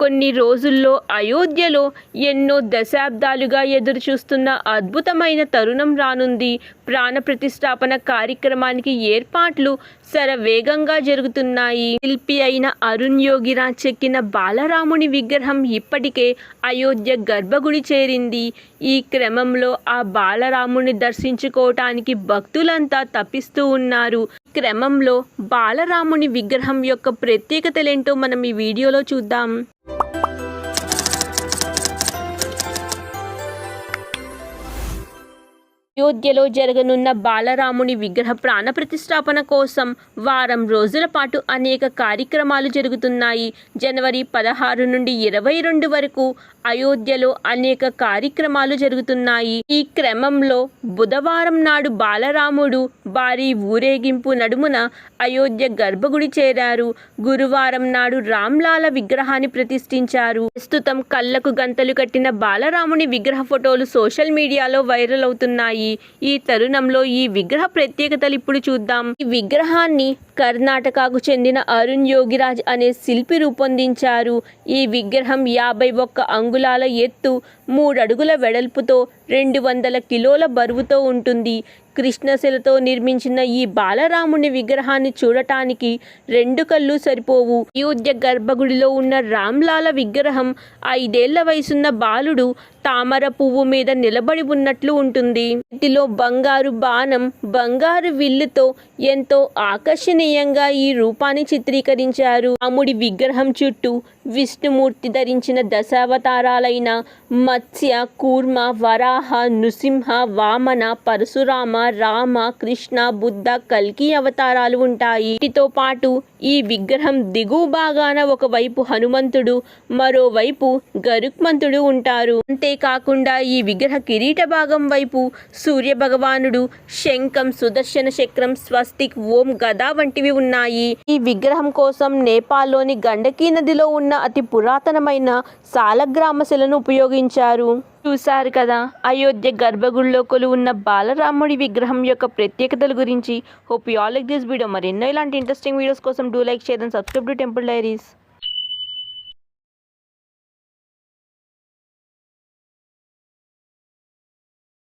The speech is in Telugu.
కొన్ని రోజుల్లో అయోధ్యలో ఎన్నో దశాబ్దాలుగా ఎదురుచూస్తున్న అద్భుతమైన తరుణం రానుంది. ప్రాణ ప్రతిష్టాపన కార్యక్రమానికి ఏర్పాట్లు శరవేగంగా జరుగుతున్నాయి. శిల్పి అయిన అరుణ్ యోగిరాజ్ చెక్కిన బాలరాముని విగ్రహం ఇప్పటికే అయోధ్య గర్భగుడి చేరింది. ఈ క్రమంలో ఆ బాలరాముని దర్శించుకోవటానికి భక్తులంతా తప్పిస్తూ ఉన్నారు. క్రమంలో బాలరాముని విగ్రహం యొక్క ప్రత్యేకతలేంటో మనం ఈ వీడియోలో చూద్దాం. అయోధ్యలో జరగనున్న బాలరాముని విగ్రహ ప్రాణ ప్రతిష్టాపన కోసం వారం రోజుల పాటు అనేక కార్యక్రమాలు జరుగుతున్నాయి. జనవరి పదహారు నుండి ఇరవై రెండు వరకు అయోధ్యలో అనేక కార్యక్రమాలు జరుగుతున్నాయి. ఈ క్రమంలో బుధవారం నాడు బాలరాముడు భారీ ఊరేగింపు నడుమున అయోధ్య గర్భగుడి చేరారు. గురువారం నాడు రామ్లాల విగ్రహాన్ని ప్రతిష్ఠించారు. ప్రస్తుతం కళ్ళకు గంతలు కట్టిన బాలరాముని విగ్రహ ఫోటోలు సోషల్ మీడియాలో వైరల్ అవుతున్నాయి. ఈ తరుణంలో ఈ విగ్రహ ప్రత్యేకతలు ఇప్పుడు చూద్దాం. ఈ విగ్రహాన్ని కర్ణాటకకు చెందిన అరుణ్ యోగిరాజ్ అనే శిల్పి రూపొందించారు. ఈ విగ్రహం యాభై ఒక్క అంగుళాల ఎత్తు మూడడుగుల వెడల్పుతో రెండు వందల కిలోల బరువుతో ఉంటుంది. కృష్ణశిలతో నిర్మించిన ఈ బాలరాముని విగ్రహాన్ని చూడటానికి రెండు కళ్ళు సరిపోవు. అయోధ్య గర్భగుడిలో ఉన్న రామ్లాల విగ్రహం ఐదేళ్ళ వయసున్న బాలుడు తామర పువ్వు మీద నిలబడి ఉన్నట్లు ఉంటుంది. వీటిలో బంగారు బాణం బంగారు విల్లుతో ఎంతో ఆకర్షణీయంగా ఈ రూపాన్ని చిత్రీకరించారు. రాముడి విగ్రహం చుట్టూ విష్ణుమూర్తి ధరించిన దశావతారాలైన మత్స్య కూర్మ వరాహ నృసింహ వామన పరశురామ రామ కృష్ణ బుద్ధ కల్కి అవతారాలు ఉంటాయి. వీటితో పాటు ఈ విగ్రహం దిగువ భాగాన ఒకవైపు హనుమంతుడు మరోవైపు గరుక్మంతుడు ఉంటారు. అంతేకాకుండా ఈ విగ్రహ కిరీట భాగం వైపు సూర్య భగవానుడు శంఖం సుదర్శన చక్రం స్వస్తిక్ ఓం గదా వంటివి ఉన్నాయి. ఈ విగ్రహం కోసం నేపాల్లోని గండకీ నదిలో ఉన్న అతి పురాతనమైన సాలగ్రామ శిలను ఉపయోగించారు. చూశారు కదా. అయోధ్య గర్భగుడిలో కొలువున్న బాలరాముడి విగ్రహం యొక్క ప్రత్యేకతల గురించి hope you all like this video. మరెన్నో ఇలాంటి ఇంట్రెస్టింగ్ వీడియోస్ కోసం డూ లైక్ చేయడం సబ్స్క్రైబ్ టు టెంపుల్ డైరీస్